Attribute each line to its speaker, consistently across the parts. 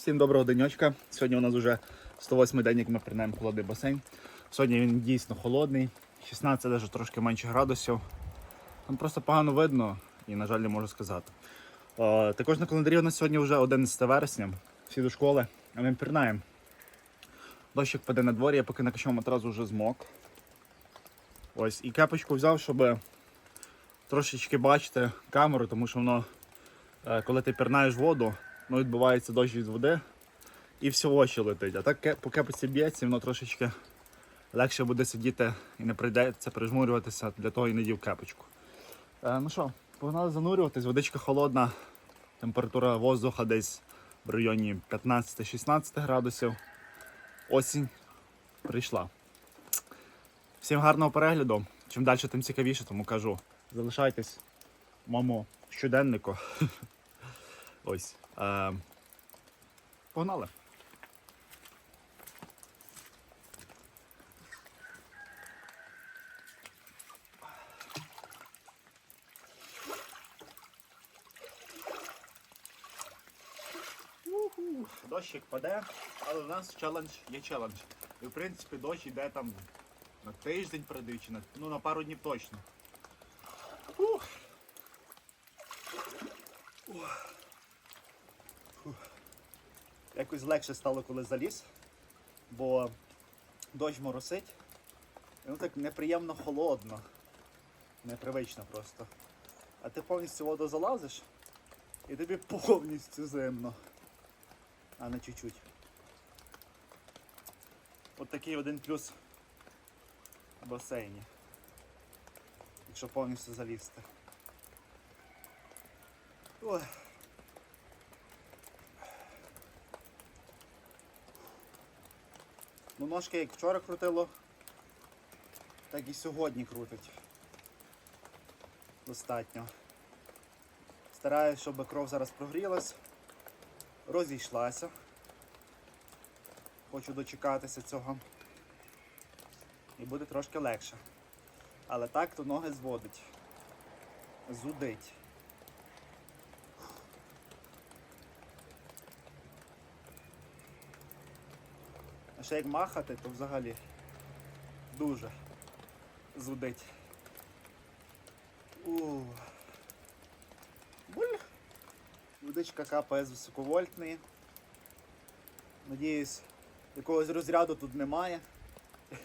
Speaker 1: Всім доброго денечка. Сьогодні у нас вже 108 день, як ми приймемо холодний басейн. Сьогодні він дійсно холодний, 16 навіть трошки менше градусів. Там просто погано видно і, на жаль, не можу сказати. Е, також на календарі у нас сьогодні вже 11 вересня, всі до школи, а ми пірнаємо. Дощик паде на дворі, я поки накачав матрас вже змок. Ось, і кепочку взяв, щоб трошечки бачити камеру, тому що воно, е, коли ти пірнаєш воду, ну, відбувається дощ від води і все в очі летить. А так ке- по б'ється, воно трошечки легше буде сидіти і не прийдеться прижмурюватися, для того і не дів кепочку. Е, ну що, погнали занурюватись, водичка холодна, температура воздуха десь в районі 15-16 градусів. Осінь прийшла. Всім гарного перегляду. Чим далі, тим цікавіше, тому кажу, залишайтесь моєму щоденнику. Ось. Е, погнали. Дощик паде, але у нас челендж є челендж. І в принципі дощ йде там на тиждень передаючи, на, ну на пару днів точно. Ух. Ух. Якось легше стало, коли заліз, бо дощ моросить. І воно так неприємно холодно. Непривично просто. А ти повністю воду залазиш і тобі повністю зимно. А не чуть-чуть. От такий один плюс в басейні. Якщо повністю залізти. Ой. Ну, ножки як вчора крутило, так і сьогодні крутить. Достатньо. Стараюсь, щоб кров зараз прогрілась, розійшлася. Хочу дочекатися цього. І буде трошки легше. Але так то ноги зводить. Зудить. А ще як махати, то взагалі дуже зудить. Буль. Водичка капає з високовольтної. Надіюсь, якогось розряду тут немає.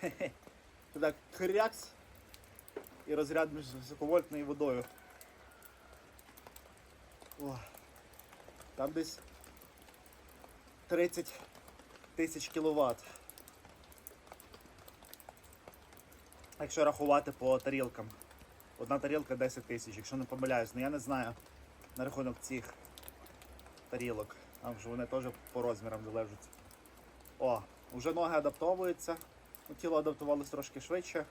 Speaker 1: Туди крякс і розряд між високовольтною водою. О, там десь 30 тисяч кіловат. Якщо рахувати по тарілкам. Одна тарілка 10 тисяч, якщо не помиляюсь, ну я не знаю на рахунок цих тарілок. Там ж вони теж по розмірам залежать. О, вже ноги адаптовуються. Ну, тіло адаптувалося трошки швидше.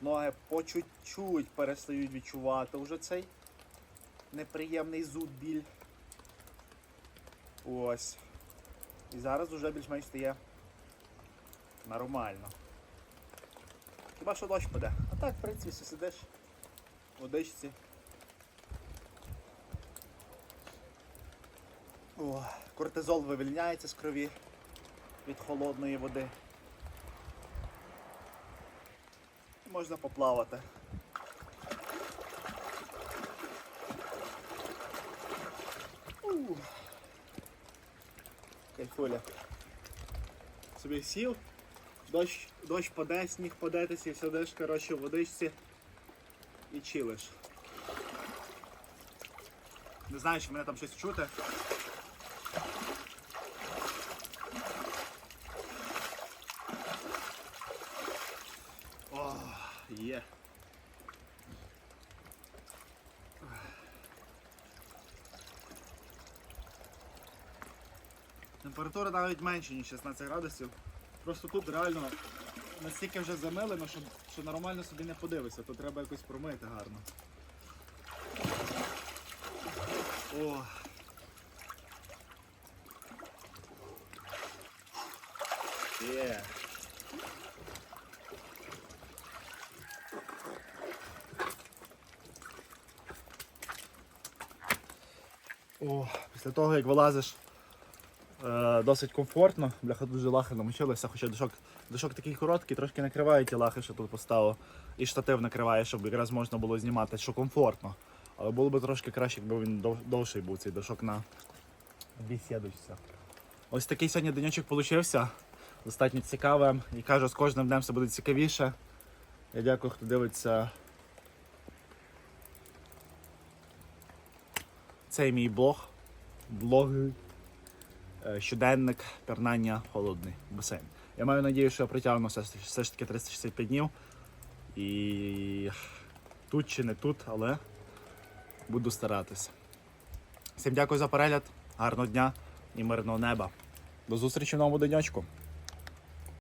Speaker 1: Ноги по чуть-чуть перестають відчувати вже цей неприємний зуд біль. Ось. І зараз вже більш-менш стає нормально. Хіба що дощ паде. А так, в принципі, все сидиш в водичці. О, кортизол вивільняється з крові від холодної води. І Можна поплавати. Ух. Кайфуля. Собі сів, дощ, дощ паде, сніг паде, ти сидиш, коротше, в водичці і чилиш. Не знаю, чи мене там щось чути. О, є. Температура навіть менше, ніж 16 градусів. Просто тут реально настільки вже замилено, що, що нормально собі не подивишся, то треба якось промити гарно. О. Є. О, після того як вилазиш досить комфортно. Бляха дуже лахи намочилися, хоча дошок, дошок такий короткий, трошки накриває ті лахи, що тут поставив. І штатив накриває, щоб якраз можна було знімати, що комфортно. Але було б трошки краще, якби він довший був цей дошок на бесідочці. Ось такий сьогодні денечок получився. Достатньо цікавим. І кажу, з кожним днем все буде цікавіше. Я дякую, хто дивиться цей мій блог. Блог. Е, Щоденник пірнання холодний басейн. Я маю надію, що я притягнуся все, ж- таки 365 днів. І тут чи не тут, але буду старатися. Всім дякую за перегляд, гарного дня і мирного неба. До зустрічі в новому денечку.